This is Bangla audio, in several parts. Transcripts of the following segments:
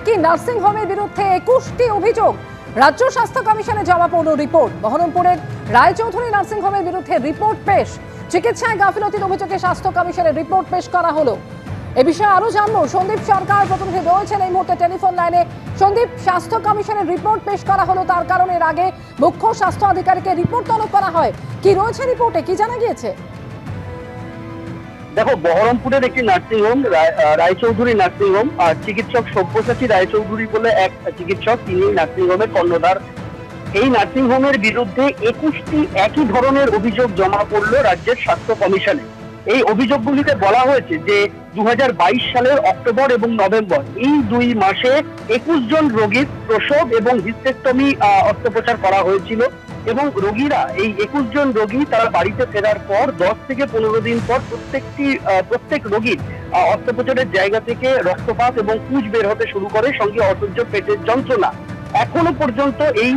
একই নার্সিং হোমের বিরুদ্ধে একুশটি অভিযোগ। রাজ্য স্বাস্থ্য কমিশনে জমা পড়ল রিপোর্ট। বহরমপুরের রায়চৌধুরী নার্সিং হোমের বিরুদ্ধে রিপোর্ট পেশ। চিকিৎসায় গাফিলতির অভিযোগে স্বাস্থ্য কমিশনের রিপোর্ট পেশ করা হলো। এ বিষয়ে আরও জানব, সন্দীপ সরকার প্রতিনিধি রয়েছেন এই মুহূর্তে টেলিফোন লাইনে। সন্দীপ, স্বাস্থ্য কমিশনের রিপোর্ট পেশ করা হলো, তার কারণে আগে মুখ্য স্বাস্থ্য আধিকারিকের রিপোর্ট তলব করা হয়। কি রয়েছে রিপোর্টে? কি জানা গিয়েছে? দেখো, বহরমপুরের একটি nursing home Roychowdhury nursing home আর চিকিৎসক সব্যসাচী রায়চৌধুরী বলে এক চিকিৎসক, তিনি নার্সিং হোমের কর্ণধার। এই নার্সিং হোমের বিরুদ্ধে একুশটি একই ধরনের অভিযোগ জমা পড়ল রাজ্যের স্বাস্থ্য কমিশনে। এই অভিযোগগুলিতে বলা হয়েছে যে দু হাজার বাইশ সালের অক্টোবর এবং নভেম্বর, এই দুই মাসে একুশ জন রোগীর প্রসব এবং হিস্টেক্টমি অস্ত্রোপচার করা হয়েছিল। এবং রোগীরা, এই একুশ জন রোগী তারা বাড়িতে ফেরার পর দশ থেকে পনেরো দিন পর প্রত্যেকটি প্রত্যেক রোগীর অস্ত্রোপচারের জায়গা থেকে রক্তপাত এবং পুঁজ বের হতে শুরু করে সঙ্গে অসহ্য পেটের যন্ত্রণা। এখনও পর্যন্ত এই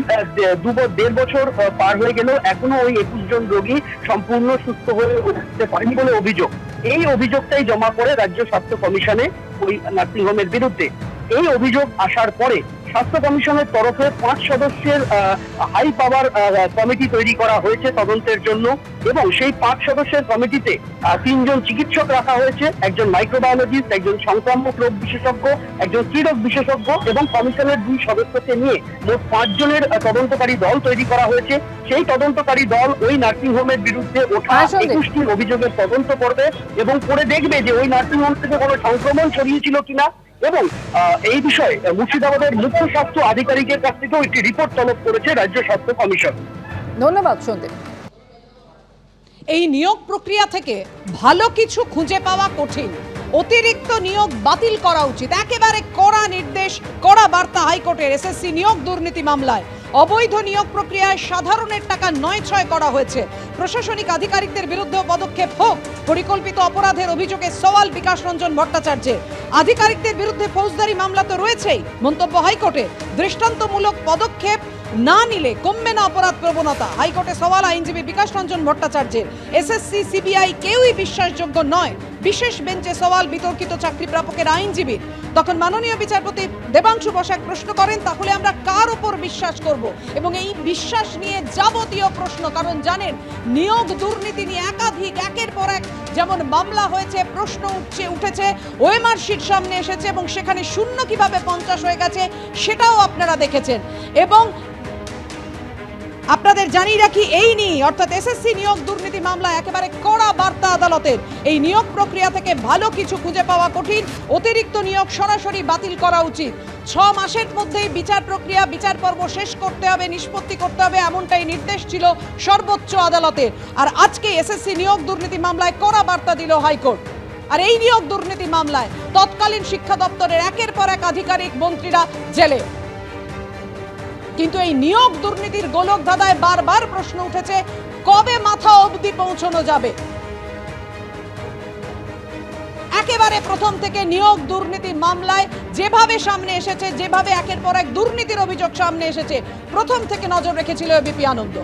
দু দেড় বছর পার হয়ে গেল এখনও ওই একুশ জন রোগী সম্পূর্ণ সুস্থ হয়ে উঠতে পারেনি বলে অভিযোগ। এই অভিযোগটাই জমা করে রাজ্য স্বাস্থ্য কমিশনে ওই নার্সিং হোমের বিরুদ্ধে। এই অভিযোগ আসার পরে স্বাস্থ্য কমিশনের তরফে পাঁচ সদস্যের হাই পাওয়ার কমিটি তৈরি করা হয়েছে তদন্তের জন্য এবং সেই পাঁচ সদস্যের কমিটিতে তিনজন চিকিৎসক রাখা হয়েছে একজন মাইক্রোবায়োলজিস্ট একজন সংক্রামক রোগ বিশেষজ্ঞ একজন স্ত্রীরোগ বিশেষজ্ঞ এবং কমিশনের দুই সদস্যকে নিয়ে মোট পাঁচজনের তদন্তকারী দল তৈরি করা হয়েছে সেই তদন্তকারী দল ওই নার্সিং হোমের বিরুদ্ধে ওঠা। একুশটি অভিযোগের তদন্ত করবে এবং করে দেখবে যে ওই নার্সিং হোম থেকে কোনো সংক্রমণ ছড়িয়েছিল কিনা এবং এই বিষয়ে মুর্শিদাবাদের মুখ্য স্বাস্থ্য আধিকারিকের কাছ থেকেও একটি রিপোর্ট তলব করেছে রাজ্য স্বাস্থ্য কমিশন। ধন্যবাদ, সন্দীপ। এই নিয়োগ প্রক্রিয়া থেকে ভালো কিছু খুঁজে পাওয়া কঠিন। অতিরিক্ত নিয়োগ বাতিল করা উচিত। একেবারে কড়া নির্দেশ, কড়া বার্তা হাইকোর্টের এসএসসি নিয়োগ দুর্নীতি মামলায়। অবৈধ নিয়োগ প্রক্রিয়ায় সাধারণের টাকা নয় ছয় করা হয়েছে। প্রশাসনিক আধিকারিকদের বিরুদ্ধেও পদক্ষেপ হোক, পরিকল্পিত অপরাধের অভিযোগে সওয়াল বিকাশ রঞ্জন ভট্টাচার্যের। আধিকারিকদের বিরুদ্ধে ফৌজদারি মামলা তো রয়েছেই। মন্তব্য হাইকোর্টে, দৃষ্টান্তমূলক পদক্ষেপ না নিলে কমবে না অপরাধ প্রবণতা। হাইকোর্টে সওয়াল আইনজীবী বিকাশ রঞ্জন ভট্টাচার্যের। এসএসসি, সিবিআই কেউই বিশ্বাসযোগ্য নয়। বিশেষ বেঞ্চে সওয়াল বিতর্কিত চাকরি প্রাপকের আইনজীবী তখন মাননীয় বিচারপতি দেবাংশু বসাক প্রশ্ন করেন, তাহলে আমরা কার ওপর বিশ্বাস করব? এবং এই বিশ্বাস নিয়ে যাবতীয় প্রশ্ন, কারণ জানেন, নিয়োগ দুর্নীতি নিয়ে একাধিক, একের পর এক যেমন মামলা হয়েছে, প্রশ্ন উঠছে, উঠেছে ওয়েমার সামনে এসেছে এবং সেখানে শূন্য কীভাবে পঞ্চাশ হয়ে গেছে, সেটাও আপনারা দেখেছেন। এবং আপনাদের জানিয়ে রাখি, এই নিয়ে অর্থাৎ এসএসসি নিয়োগ দুর্নীতি মামলা একেবারে কড়া বার্তা আদালতের। এই নিয়োগ প্রক্রিয়া থেকে ভালো কিছু খুঁজে পাওয়া কঠিন, অতিরিক্ত নিয়োগ সরাসরি বাতিল করা উচিত। ছ মাসের মধ্যেই বিচার প্রক্রিয়া, বিচার পর্ব শেষ করতে হবে, নিষ্পত্তি করতে হবে, এমনটাই নির্দেশ ছিল সর্বোচ্চ আদালতের। আর আজকে এসএসসি নিয়োগ দুর্নীতি মামলায় কড়া বার্তা দিল হাইকোর্ট। আর এই নিয়োগ দুর্নীতি মামলায় তৎকালীন শিক্ষা দপ্তরের একের পর এক আধিকারিক মন্ত্রীরা জেলে। কিন্তু এই নিয়োগ দুর্নীতির গোলক ধাঁধায় বারবার প্রশ্ন উঠেছে, কবে মাথা অবধি পৌঁছানো যাবে? একেবারে প্রথম থেকে নিয়োগ দুর্নীতি মামলায় যেভাবে সামনে এসেছে, যেভাবে একের পর এক দুর্নীতির অভিযোগ সামনে এসেছে, প্রথম থেকে নজর রেখেছিল বিপি আনন্দ।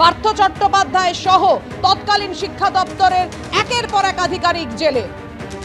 পার্থ চট্টোপাধ্যায় সহ তৎকালীন শিক্ষা দপ্তরের একের পর এক আধিকারিক জেলে।